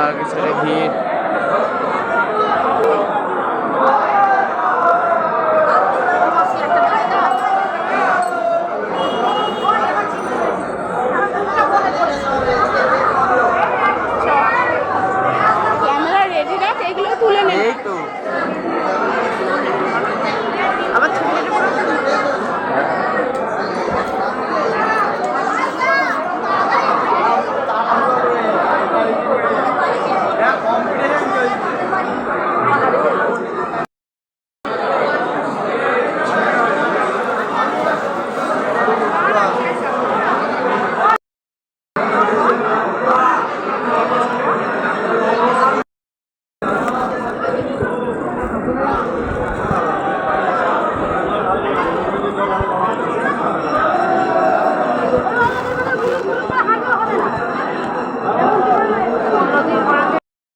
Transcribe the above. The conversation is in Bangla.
বাগিচারে ভিড় তুলে নেই তো। Oh.